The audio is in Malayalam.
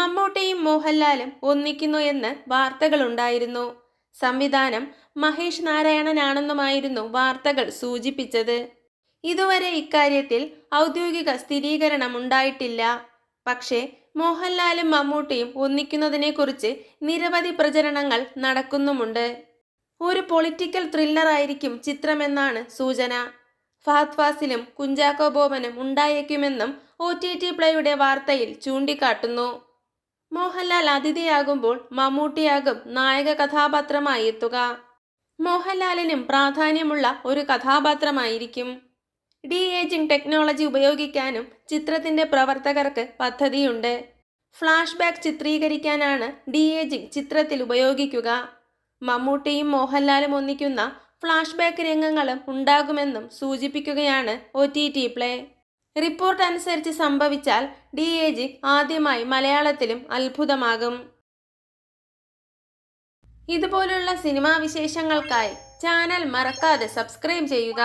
മമ്മൂട്ടിയും മോഹൻലാലും ഒന്നിക്കുന്നു എന്ന് വാർത്തകളുണ്ടായിരുന്നു. സംവിധാനം മഹേഷ് നാരായണനാണെന്നുമായിരുന്നു വാർത്തകൾ സൂചിപ്പിച്ചത്. ഇതുവരെ ഇക്കാര്യത്തിൽ ഔദ്യോഗിക സ്ഥിരീകരണം ഉണ്ടായിട്ടില്ല പക്ഷേ മോഹൻലാലും മമ്മൂട്ടിയും ഒന്നിക്കുന്നതിനെക്കുറിച്ച് നിരവധി പ്രചരണങ്ങൾ നടക്കുന്നുമുണ്ട്. ഒരു പൊളിറ്റിക്കൽ ത്രില്ലറായിരിക്കും ചിത്രമെന്നാണ് സൂചന. ഫഹദ് ഫാസിലും കുഞ്ചാക്കോ ബോബനും ഉണ്ടായേക്കുമെന്നും ഒ ടി ടി പ്ലേയുടെ വാർത്തയിൽ ചൂണ്ടിക്കാട്ടുന്നു. മോഹൻലാൽ അതിഥിയാകുമ്പോൾ മമ്മൂട്ടിയാകും നായക കഥാപാത്രമായി എത്തുക. മോഹൻലാലിനും പ്രാധാന്യമുള്ള ഒരു കഥാപാത്രമായിരിക്കും. ഡി ഏജിംഗ് ടെക്നോളജി ഉപയോഗിക്കാനും ചിത്രത്തിന്റെ പ്രവർത്തകർക്ക് പദ്ധതിയുണ്ട്. ഫ്ലാഷ് ബാക്ക് ചിത്രീകരിക്കാനാണ് ഡി ഏജിംഗ് ചിത്രത്തിൽ ഉപയോഗിക്കുക. മമ്മൂട്ടിയും മോഹൻലാലും ഒന്നിക്കുന്ന ഫ്ലാഷ് ബാക്ക് രംഗങ്ങളും ഉണ്ടാകുമെന്നും സൂചിപ്പിക്കുകയാണ് O T T play. Report അനുസരിച്ച് സംഭവിച്ചാൽ ഡി എ ജി ആദ്യമായി മലയാളത്തിലും അത്ഭുതമാകും. ഇതുപോലുള്ള സിനിമാ വിശേഷങ്ങൾക്കായി ചാനൽ മറക്കാതെ സബ്സ്ക്രൈബ് ചെയ്യുക.